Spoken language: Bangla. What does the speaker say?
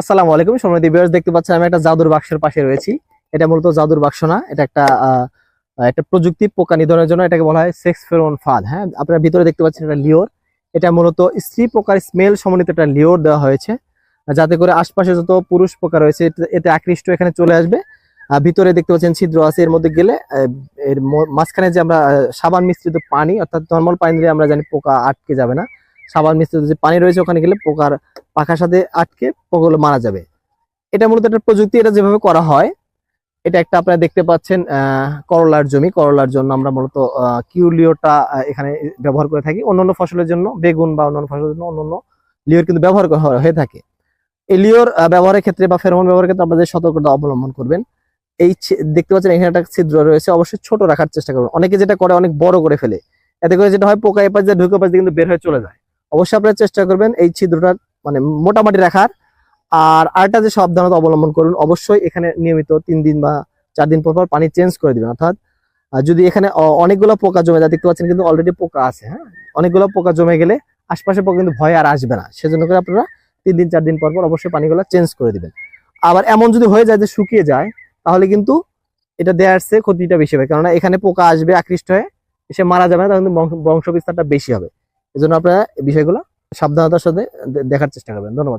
আসসালামু আলাইকুম দিবিয়ার্স দেখতে পাচ্ছেন আমি একটা জাদুর বাক্সের পাশে রয়েছি। এটা মূলত জাদুর বাক্স না, এটা একটা একটা প্রযুক্তি পোকা নিধনের জন্য এটাকে বলা হয় সেক্স ফেরোন ফাঁদ হ্যাঁ? আপনারা ভিতরে দেখতে পাচ্ছেন এটা লিওর। এটা মূলত স্ত্রী পোকার স্মেল সমন্বিত একটা লিওর দেওয়া হয়েছে। যাতে করে আশপাশে যত পুরুষ পোকা রয়েছে, এতে- আকৃষ্ট এখানে চলে আসবে। আর ভিতরে দেখতে পাচ্ছেন ছিদ্র আছে, এর মধ্যে গেলে এর মাঝখানে যে আমরা সাবান মিশ্রিত পানি, অর্থাৎ নর্মাল পানি দিলে আমরা জানি পোকা আটকে যাবে না। সাবান মিশ্রিত যে পানি রয়েছে, ওখানে গেলে পোকার পাখার সাথে আটকে পোকাগুলো মারা যাবে। এটা মূলত একটা প্রযুক্তি, এটা যেভাবে করা হয়, এটা একটা আপনারা দেখতে পাচ্ছেন করলার জমি। করলার জন্য আমরা মূলত কিউলিওটা এখানে ব্যবহার করে থাকি। অন্যান্য ফসলের জন্য বেগুন বা অন্যান্য ফসলের জন্য অন্যান্য লিওর কিন্তু ব্যবহার করা হয়ে থাকে। এই লিওর ব্যবহারের ক্ষেত্রে বা ফেরোমন ব্যবহারের ক্ষেত্রে আপনাদের সতর্কতা অবলম্বন করবেন, এই দেখতে পাচ্ছেন এখানে একটা ছিদ্র রয়েছে, অবশ্যই ছোট রাখার চেষ্টা করবেন। অনেকে যেটা করে, অনেক বড় করে ফেলে। এতে করে যেটা হয়, পোকা এপাশ ঢুকে পাশ কিন্তু বের হয়ে চলে যায়। অবশ্যই আপনারা চেষ্টা করবেন এই ছিদ্রটা মানে মোটামুটি রাখার। আর আরেকটা যে সাবধানতা অবলম্বন করুন, অবশ্যই এখানে নিয়মিত তিন দিন বা চার দিন পর পর পানি চেঞ্জ করে দিবেন, অর্থাৎ যদি এখানে অনেকগুলো পোকা জমে যায় দেখতে পাচ্ছেন কিন্তু অলরেডি পোকা আছে হ্যাঁ? অনেকগুলো পোকা জমে গেলে আশপাশে পোকা কিন্তু ভয় আর আসবে না। সেজন্য করে আপনারা তিন দিন, চার দিন পর পর অবশ্যই পানিগুলো চেঞ্জ করে দিবেন। আবার এমন যদি হয়ে যায় যে শুকিয়ে যায়, তাহলে কিন্তু এটা দেওয়ার চেয়ে ক্ষতিটা বেশি হবে। কেননা এখানে পোকা আসবে আকৃষ্ট হয়ে, এসে মারা যাবে না তখন বংশ বিস্তারটা বেশি হবে। এজন্য আপনারা বিষয়গুলো সাবধানতার সাথে দেখার চেষ্টা করবেন। ধন্যবাদ।